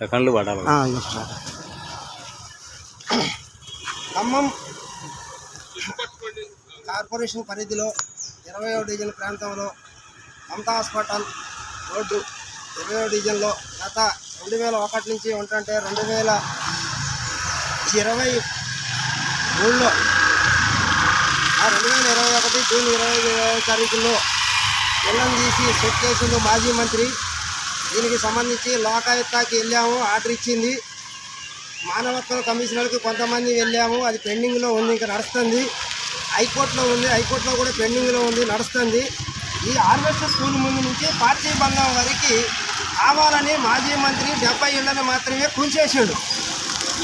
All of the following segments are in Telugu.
సెకండ్లు పడాలి. ఖమ్మం కార్పొరేషన్ పరిధిలో ఇరవై డివిజన్ ప్రాంతంలో మమతా హాస్పిటల్ రోడ్డు ఇరవై డివిజన్లో గత రెండు వేల ఒకటి నుంచి ఉంటుంటే రెండు వేల ఇరవై మూడులో ఆ రెండు వేల ఇరవై ఒకటి జూన్ ఇరవై ఇరవై తారీఖులో పిల్లం తీసి సెట్ చేసిండు మాజీ మంత్రి దీనికి సంబంధించి లోకాయుక్తకి వెళ్ళాము ఆర్డర్ ఇచ్చింది. మానవ హక్కుల కమిషనర్కి కొంతమంది వెళ్ళాము అది పెండింగ్లో ఉంది ఇంకా నడుస్తుంది. హైకోర్టులో ఉంది హైకోర్టులో కూడా పెండింగ్లో ఉంది నడుస్తుంది. ఈ హార్వెస్టర్ స్కూల్ ముందు నుంచి పార్టీ బంధం వరకు కావాలని మాజీ మంత్రి డెబ్బై ఏళ్ళని మాత్రమే కూల్చేసాడు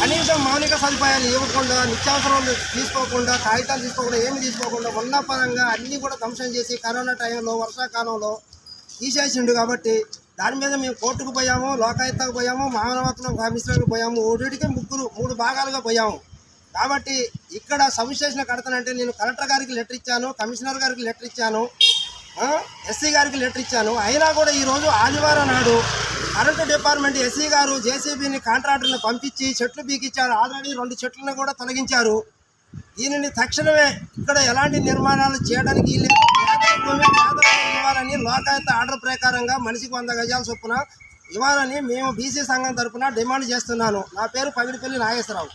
కనీసం మౌలిక సదుపాయాలు ఇవ్వకుండా నిత్యావసరాలు తీసుకోకుండా కాగితాలు తీసుకోకుండా ఏమి తీసుకోకుండా ఉన్న పరంగా అన్నీ కూడా ధ్వంసం చేసి కరోనా టైంలో వర్షాకాలంలో తీసేసిండు కాబట్టి దాని మీద మేము కోర్టుకు పోయాము లోకాయుక్తకు పోయాము మానవత్వం కమిషనర్కి పోయాము. ఒకటికి ముగ్గురు మూడు భాగాలుగా పోయాము. కాబట్టి ఇక్కడ సబ్స్టేషన్ కడతానంటే నేను కలెక్టర్ గారికి లెటర్ ఇచ్చాను కమిషనర్ గారికి లెటర్ ఇచ్చాను ఎస్సీ గారికి లెటర్ ఇచ్చాను. అయినా కూడా ఈరోజు ఆదివారం నాడు కరెంటు డిపార్ట్మెంట్ ఎస్సీ గారు జేసీబీని కాంట్రాక్టర్ని పంపించి చెట్లు బీకిచ్చారు ఆల్రెడీ రెండు చెట్లను కూడా తొలగించారు. దీనిని తక్షణమే ఇక్కడ ఎలాంటి నిర్మాణాలు చేయడానికి లేదు. పేదల భూమి పేదలకు ఇవ్వాలని లోకాయుక్త ఆర్డర్ ప్రకారంగా మనిషికి వంద గజాల చొప్పున ఇవ్వాలని మేము బీసీ సంఘం తరఫున డిమాండ్ చేస్తున్నాను. నా పేరు పగిడిపల్లి నాగేశ్వరరావు.